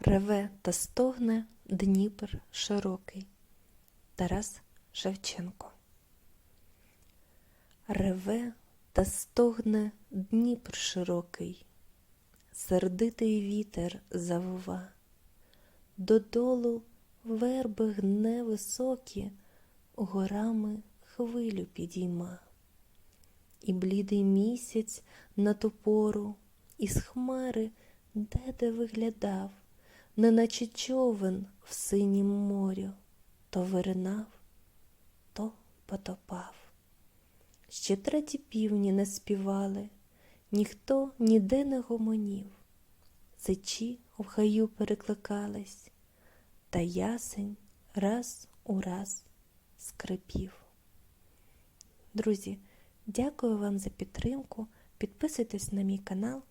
Реве та стогне Дніпр широкий. Тарас Шевченко. Реве та стогне Дніпр широкий, сердитий вітер завива, додолу верби гне високі, горами хвилю підійма. І блідий місяць на ту пору із хмари де-де виглядав, неначе човен в синім морю, то виринав, то потопав. Ще треті півні не співали, ніхто ніде не гомонів, сичі в хаю перекликались, та ясень раз у раз скрипів. Друзі, дякую вам за підтримку. Підписуйтесь на мій канал